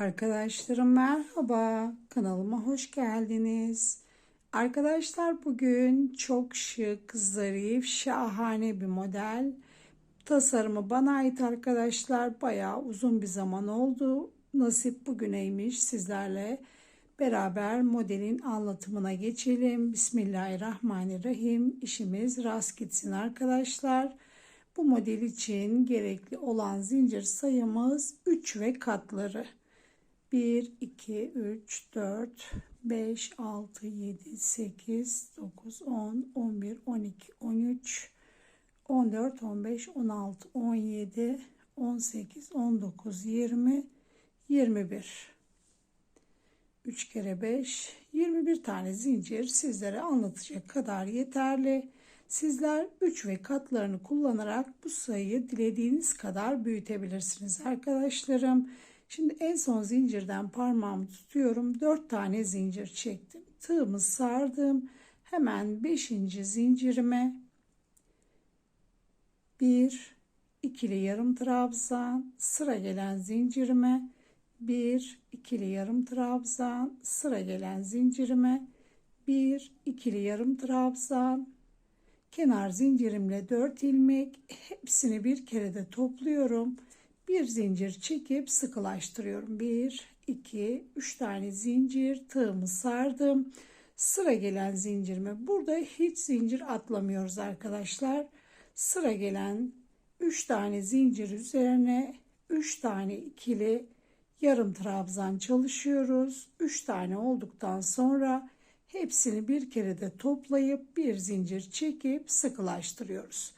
Arkadaşlarım merhaba. Kanalıma hoş geldiniz. Arkadaşlar bugün çok şık, zarif, şahane bir model. Tasarımı bana ait arkadaşlar. Bayağı uzun bir zaman oldu. Nasip bugüneymiş sizlerle beraber modelin anlatımına geçelim. Bismillahirrahmanirrahim. İşimiz rast gitsin arkadaşlar. Bu model için gerekli olan zincir sayımız 3 ve katları. 1, 2, 3, 4, 5, 6, 7, 8, 9, 10, 11, 12, 13, 14, 15, 16, 17, 18, 19, 20, 21. 3 kere 5, 21 tane zincir sizlere anlatacak kadar yeterli. Sizler 3 ve katlarını kullanarak bu sayıyı dilediğiniz kadar büyütebilirsiniz arkadaşlarım. Şimdi en son zincirden parmağımı tutuyorum. 4 tane zincir çektim. Tığımı sardım. Hemen 5. zincirime 1 ikili yarım trabzan sıra gelen zincirime 1 ikili yarım trabzan sıra gelen zincirime 1 ikili yarım trabzan kenar zincirimle 4 ilmek hepsini bir kerede topluyorum bir zincir çekip sıkılaştırıyorum. 1, 2, 3 tane zincir tığımı sardım. Sıra gelen zincirime burada hiç zincir atlamıyoruz arkadaşlar. Sıra gelen 3 tane zincir üzerine 3 tane ikili yarım trabzan çalışıyoruz. 3 tane olduktan sonra hepsini bir kere de toplayıp bir zincir çekip sıkılaştırıyoruz.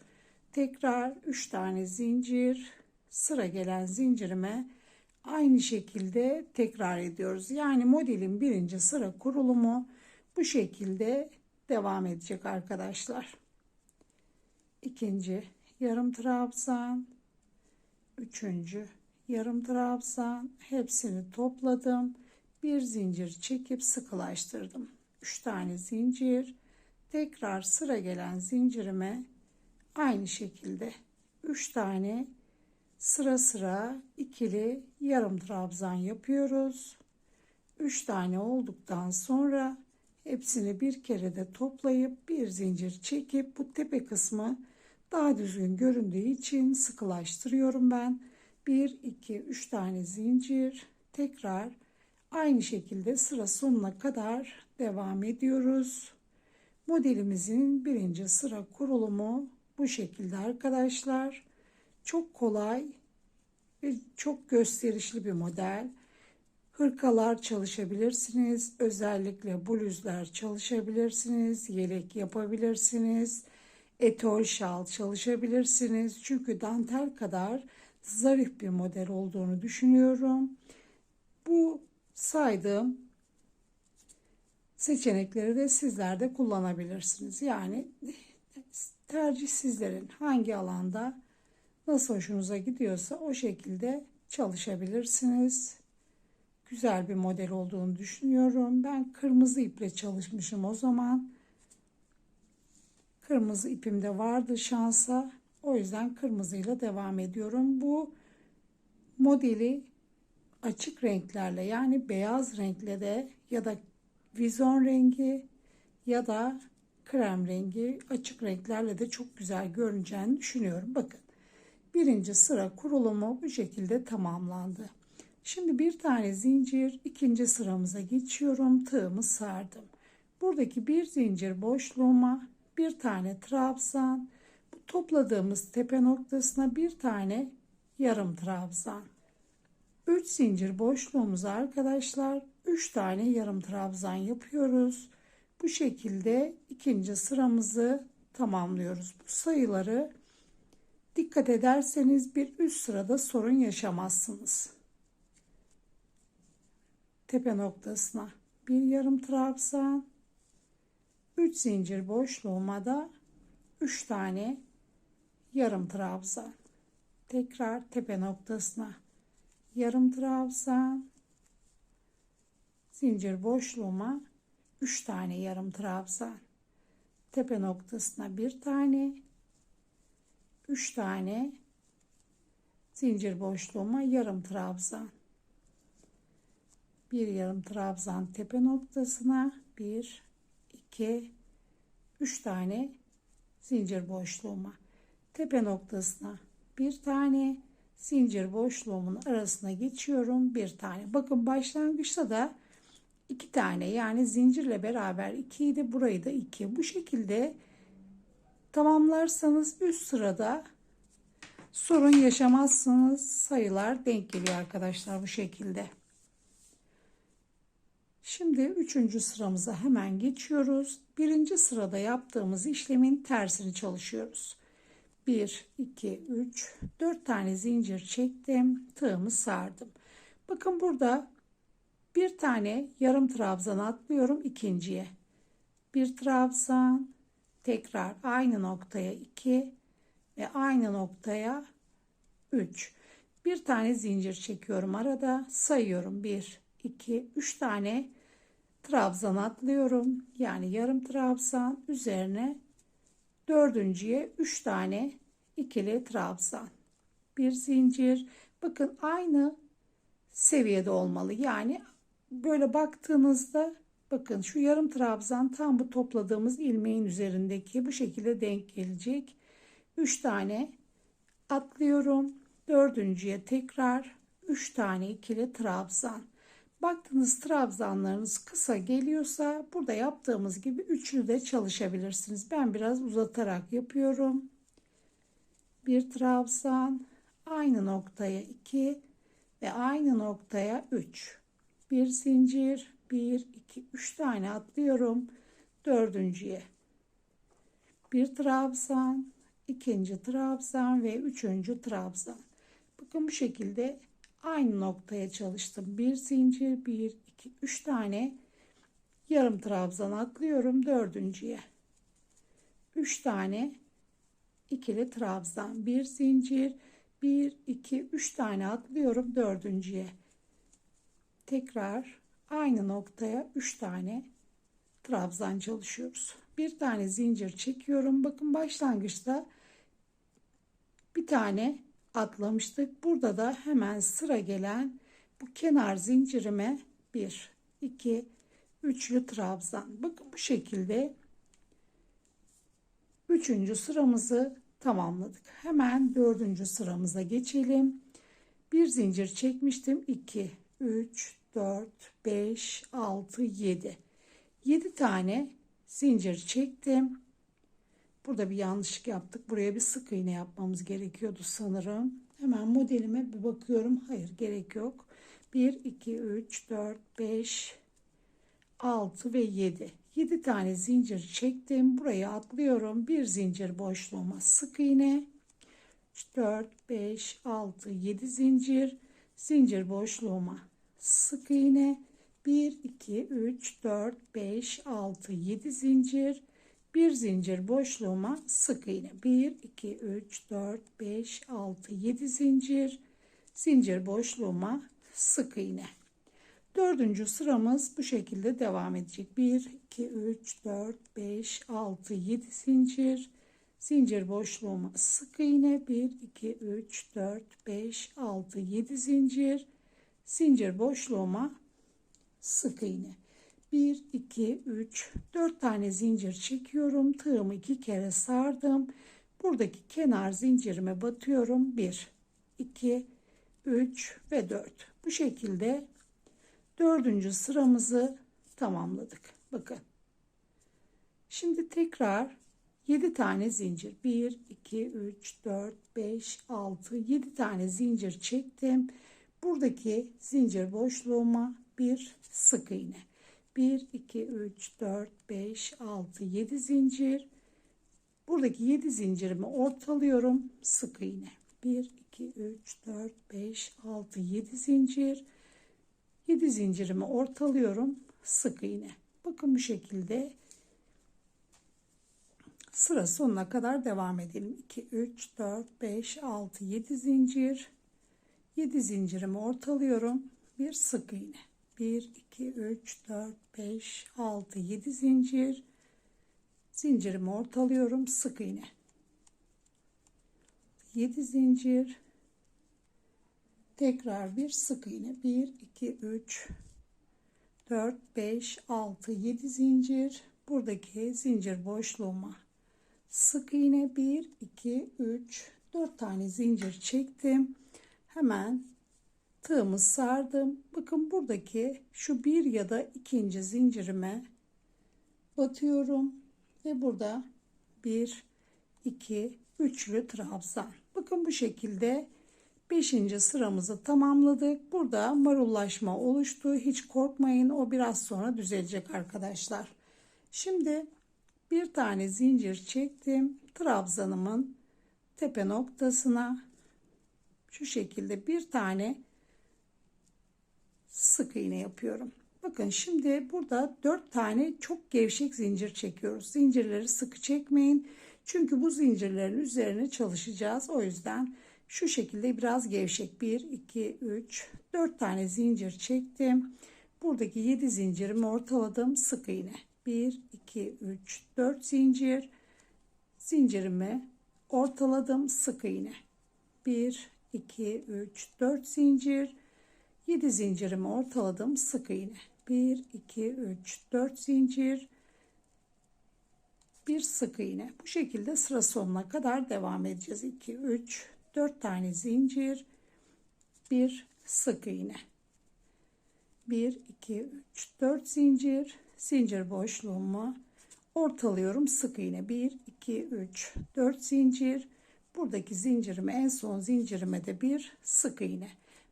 Tekrar 3 tane zincir sıra gelen zincirime aynı şekilde tekrar ediyoruz. Yani modelin birinci sıra kurulumu bu şekilde devam edecek arkadaşlar. İkinci yarım trabzan, üçüncü yarım trabzan hepsini topladım. Bir zincir çekip sıkılaştırdım. Üç tane zincir tekrar sıra gelen zincirime aynı şekilde üç tane sıra sıra ikili yarım trabzan yapıyoruz. 3 tane olduktan sonra hepsini bir kere de toplayıp bir zincir çekip bu tepe kısmı daha düzgün göründüğü için sıkılaştırıyorum ben. 1 2 3 tane zincir tekrar aynı şekilde sıra sonuna kadar devam ediyoruz. Modelimizin birinci sıra kurulumu bu şekilde arkadaşlar. Çok kolay ve çok gösterişli bir model. Hırkalar çalışabilirsiniz. Özellikle bluzlar çalışabilirsiniz. Yelek yapabilirsiniz. Etol şal çalışabilirsiniz. Çünkü dantel kadar zarif bir model olduğunu düşünüyorum. Bu saydığım seçenekleri de sizler de kullanabilirsiniz. Yani tercih sizlerin hangi alanda Nasıl hoşunuza gidiyorsa o şekilde çalışabilirsiniz. Güzel bir model olduğunu düşünüyorum. Ben kırmızı iple çalışmışım o zaman. Kırmızı ipim de vardı şansa. O yüzden kırmızıyla devam ediyorum. Bu modeli açık renklerle yani beyaz renkle de ya da vizon rengi ya da krem rengi açık renklerle de çok güzel görüneceğini düşünüyorum. Bakın birinci sıra kurulumu bu şekilde tamamlandı. Şimdi bir tane zincir ikinci sıramıza geçiyorum. Tığımı sardım. Buradaki bir zincir boşluğuma bir tane trabzan, bu topladığımız tepe noktasına bir tane yarım trabzan. 3 zincir boşluğumuza arkadaşlar 3 tane yarım trabzan yapıyoruz. Bu şekilde ikinci sıramızı tamamlıyoruz. Bu sayıları Dikkat ederseniz bir üst sırada sorun yaşamazsınız. Tepe noktasına bir yarım trabzan, 3 zincir boşluğuma da 3 tane yarım trabzan. Tekrar tepe noktasına yarım trabzan, zincir boşluğuma 3 tane yarım trabzan. Tepe noktasına bir tane 3 tane zincir boşluğuma yarım trabzan. bir yarım trabzan tepe noktasına 1 2 3 tane zincir boşluğuma. Tepe noktasına bir tane zincir boşluğumun arasına geçiyorum bir tane. Bakın başlangıçta da iki tane yani zincirle beraber 2 idi burayı da 2 bu şekilde tamamlarsanız üst sırada sorun yaşamazsınız sayılar denk geliyor arkadaşlar bu şekilde. Şimdi üçüncü sıramıza hemen geçiyoruz. Birinci sırada yaptığımız işlemin tersini çalışıyoruz. 1 2 3 4 tane zincir çektim tığımı sardım. Bakın burada bir tane yarım trabzan atlıyorum ikinciye. Bir trabzan tekrar aynı noktaya 2 ve aynı noktaya 3 bir tane zincir çekiyorum arada sayıyorum. 1 2 3 tane trabzan atlıyorum. Yani yarım trabzan üzerine dördüncüye 3 tane ikili trabzan. Bir zincir. Bakın aynı seviyede olmalı. Yani böyle baktığınızda bakın şu yarım trabzan tam bu topladığımız ilmeğin üzerindeki bu şekilde denk gelecek. 3 tane atlıyorum. Dördüncüye tekrar 3 tane ikili trabzan. Baktığınız trabzanlarınız kısa geliyorsa burada yaptığımız gibi üçlü de çalışabilirsiniz. Ben biraz uzatarak yapıyorum. Bir trabzan aynı noktaya 2 ve aynı noktaya 3 bir zincir 1 2 3 tane atlıyorum. Dördüncüye. Bir trabzan ikinci trabzan ve üçüncü trabzan. Bakın bu şekilde aynı noktaya çalıştım. Bir zincir 1 2 3 tane yarım trabzan atlıyorum dördüncüye. 3 tane ikili trabzan. Bir zincir 1 2 3 tane atlıyorum dördüncüye. Tekrar aynı noktaya 3 tane trabzan çalışıyoruz. Bir tane zincir çekiyorum. Bakın başlangıçta bir tane atlamıştık. Burada da hemen sıra gelen bu kenar zincirime 1 2 üçlü trabzan. Bakın bu şekilde üçüncü sıramızı tamamladık. Hemen dördüncü sıramıza geçelim. Bir zincir çekmiştim. 2 3 4 5 6 7 7 tane zincir çektim. Burada bir yanlışlık yaptık. Buraya bir sık iğne yapmamız gerekiyordu sanırım. Hemen modelime bir bakıyorum. Hayır gerek yok. 1 2 3 4 5 6 ve 7 7 tane zincir çektim. Buraya atlıyorum. Bir zincir boşluğuma sık iğne. 4 5 6 7 zincir. Zincir boşluğuma sık iğne. 1 2 3 4 5 6 7 zincir. Bir zincir boşluğuma sık iğne. 1 2 3 4 5 6 7 zincir. Zincir boşluğuma sık iğne. Dördüncü sıramız bu şekilde devam edecek. 1 2 3 4 5 6 7 zincir. Zincir boşluğuma sık iğne. 1 2 3 4 5 6 7 zincir zincir boşluğuma sık iğne. 1 2 3 4 tane zincir çekiyorum. Tığımı iki kere sardım. Buradaki kenar zincirime batıyorum. 1 2 3 ve 4 bu şekilde dördüncü sıramızı tamamladık. Bakın. Şimdi tekrar 7 tane zincir. 1 2 3 4 5 6 7 tane zincir çektim buradaki zincir boşluğuma bir sık iğne. 1 2 3 4 5 6 7 zincir. Buradaki 7 zincirimi ortalıyorum sık iğne. 1 2 3 4 5 6 7 zincir. 7 zincirimi ortalıyorum sık iğne. Bakın bu şekilde sıra sonuna kadar devam edelim. 2 3 4 5 6 7 zincir 7 zincirimi ortalıyorum. Bir sık iğne. 1 2 3 4 5 6 7 zincir. Zincirimi ortalıyorum. Sık iğne. 7 zincir. Tekrar bir sık iğne. 1 2 3 4 5 6 7 zincir. Buradaki zincir boşluğuma sık iğne. 1 2 3 4 tane zincir çektim hemen tığımı sardım bakın buradaki şu bir ya da ikinci zincirime batıyorum ve burada bir iki üçlü trabzan bakın bu şekilde 5. sıramızı tamamladık. Burada marullaşma oluştu. Hiç korkmayın o biraz sonra düzelecek arkadaşlar. Şimdi bir tane zincir çektim. Trabzanımın tepe noktasına şu şekilde bir tane sık iğne yapıyorum. Bakın şimdi burada 4 tane çok gevşek zincir çekiyoruz. Zincirleri sıkı çekmeyin. Çünkü bu zincirlerin üzerine çalışacağız. O yüzden şu şekilde biraz gevşek 1 2 3 4 tane zincir çektim buradaki 7 zincirimi ortaladım sık iğne 1 2 3 4 zincir zincirimi ortaladım sık iğne 1 2 3 4 zincir. 7 zincirimi ortaladım sık iğne. 1 2 3 4 zincir. Bir sık iğne. Bu şekilde sıra sonuna kadar devam edeceğiz. 2 3 4 tane zincir, bir sık iğne. 1 2 3 4 zincir, zincir boşluğumu ortalıyorum sık iğne. 1 2 3 4 zincir. Buradaki zincirime en son zincirime de bir sık iğne.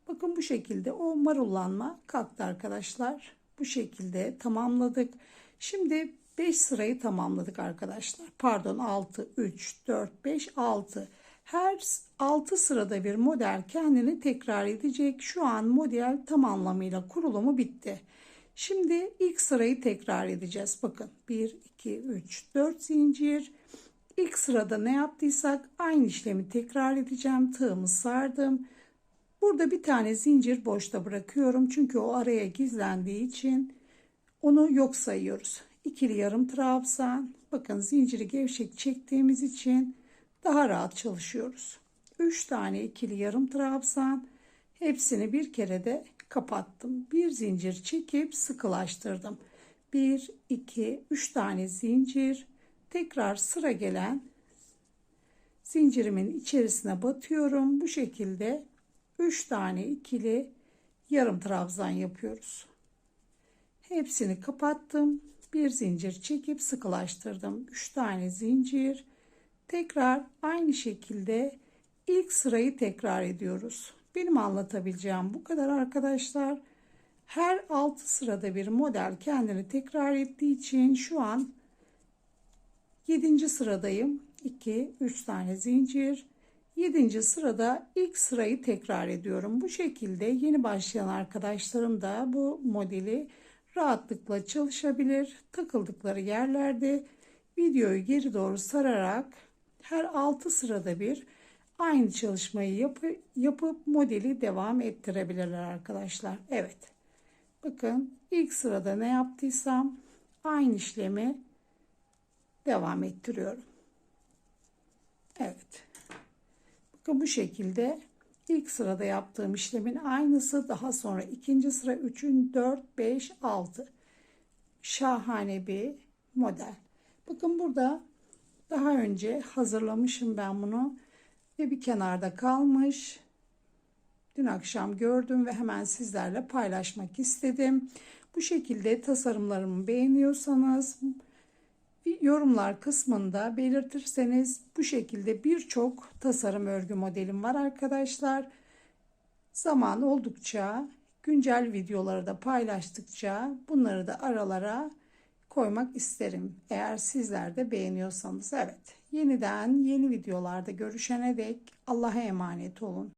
Bakın bu şekilde o marullanma kalktı arkadaşlar. Bu şekilde tamamladık. Şimdi 5 sırayı tamamladık arkadaşlar. Pardon 6 3 4 5 6 her 6 sırada bir model kendini tekrar edecek. Şu an model tam anlamıyla kurulumu bitti. Şimdi ilk sırayı tekrar edeceğiz. Bakın 1, 2, 3, 4 zincir. İlk sırada ne yaptıysak aynı işlemi tekrar edeceğim. Tığımı sardım. Burada bir tane zincir boşta bırakıyorum. Çünkü o araya gizlendiği için onu yok sayıyoruz. İkili yarım trabzan. Bakın zinciri gevşek çektiğimiz için daha rahat çalışıyoruz. 3 tane ikili yarım trabzan hepsini bir kere de kapattım. Bir zincir çekip sıkılaştırdım. 1 2 3 tane zincir tekrar sıra gelen zincirimin içerisine batıyorum. Bu şekilde 3 tane ikili yarım trabzan yapıyoruz. Hepsini kapattım. Bir zincir çekip sıkılaştırdım. 3 tane zincir Tekrar aynı şekilde ilk sırayı tekrar ediyoruz. Benim anlatabileceğim bu kadar arkadaşlar. Her 6 sırada bir model kendini tekrar ettiği için şu an 7. sıradayım. 2 3 tane zincir. 7. sırada ilk sırayı tekrar ediyorum. Bu şekilde yeni başlayan arkadaşlarım da bu modeli rahatlıkla çalışabilir. Takıldıkları yerlerde videoyu geri doğru sararak her 6 sırada bir aynı çalışmayı yapı, yapıp modeli devam ettirebilirler arkadaşlar. Evet. Bakın ilk sırada ne yaptıysam aynı işlemi devam ettiriyorum. Evet. Bakın bu şekilde ilk sırada yaptığım işlemin aynısı daha sonra ikinci sıra 3. 4 5 6 şahane bir model. Bakın burada daha önce hazırlamışım ben bunu ve bir kenarda kalmış. Dün akşam gördüm ve hemen sizlerle paylaşmak istedim. Bu şekilde tasarımlarımı beğeniyorsanız yorumlar kısmında belirtirseniz bu şekilde birçok tasarım örgü modelim var arkadaşlar. Zaman oldukça güncel videoları da paylaştıkça bunları da aralara koymak isterim. Eğer sizler de beğeniyorsanız evet. Yeniden yeni videolarda görüşene dek Allah'a emanet olun.